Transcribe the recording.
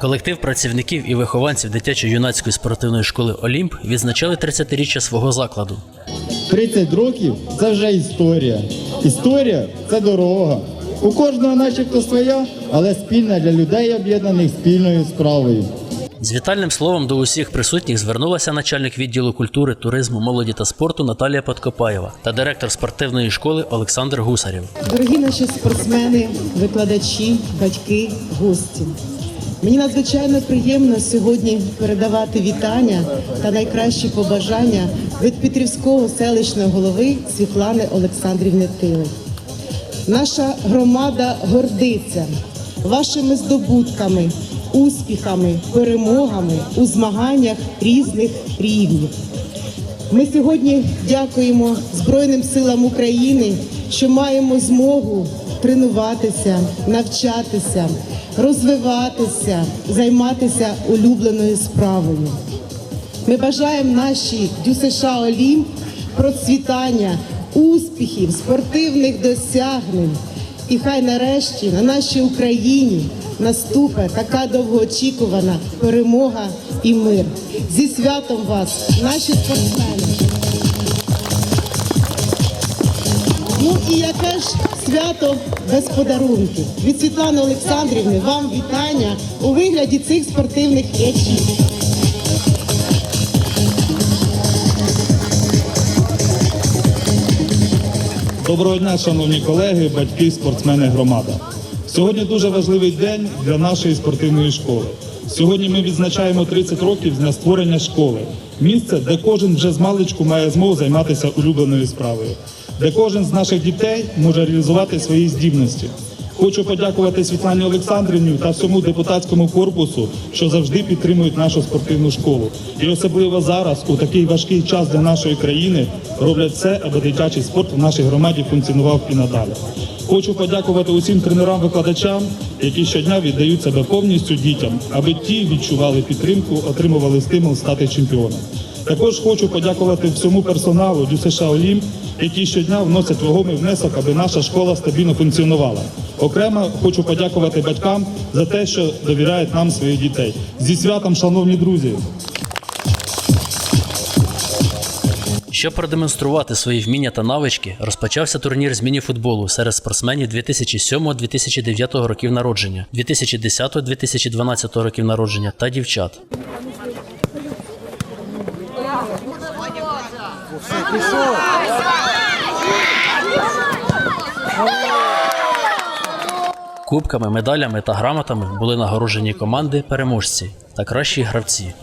Колектив працівників і вихованців дитячо-юнацької спортивної школи Олімп відзначали 30-річчя свого закладу. 30 років це вже історія. Історія це дорога. У кожного начебто своя, але спільна для людей, об'єднаних спільною справою. З вітальним словом до усіх присутніх звернулася начальник відділу культури, туризму, молоді та спорту Наталія Подкопаєва та директор спортивної школи Олександр Гусарів. Дорогі наші спортсмени, викладачі, батьки, гості. Мені надзвичайно приємно сьогодні передавати вітання та найкращі побажання від Петрівського селищного голови Світлани Олександрівни Тилик. Наша громада гордиться вашими здобутками, успіхами, перемогами у змаганнях різних рівнів. Ми сьогодні дякуємо Збройним силам України, що маємо змогу тренуватися, навчатися, розвиватися, займатися улюбленою справою. Ми бажаємо нашій ДЮСШ Олімп процвітання, успіхів, спортивних досягнень. І хай нарешті на нашій Україні наступить така довгоочікувана перемога і мир. Зі святом вас, наші спортсмени! Ну і яке ж свято без подарунків? Від Світлани Олександрівни вам вітання у вигляді цих спортивних речей. Доброго дня, шановні колеги, батьки, спортсмени, громада. Сьогодні дуже важливий день для нашої спортивної школи. Сьогодні ми відзначаємо 30 років з дня створення школи. Місце, де кожен вже з маличку має змогу займатися улюбленою справою, де кожен з наших дітей може реалізувати свої здібності. Хочу подякувати Світлані Олександрівні та всьому депутатському корпусу, що завжди підтримують нашу спортивну школу. І особливо зараз, у такий важкий час для нашої країни, роблять все, аби дитячий спорт в нашій громаді функціонував і надалі. Хочу подякувати усім тренерам-викладачам, які щодня віддають себе повністю дітям, аби ті відчували підтримку, отримували стимул стати чемпіоном. Також хочу подякувати всьому персоналу ДЮСШ Олімп, які щодня вносять вагомий внесок, аби наша школа стабільно функціонувала. Окремо хочу подякувати батькам за те, що довіряють нам своїх дітей. Зі святом, шановні друзі! Щоб продемонструвати свої вміння та навички, розпочався турнір з міні-футболу серед спортсменів 2007-2009 років народження, 2010-2012 років народження та дівчат. Кубками, медалями та грамотами були нагороджені команди переможці та кращі гравці.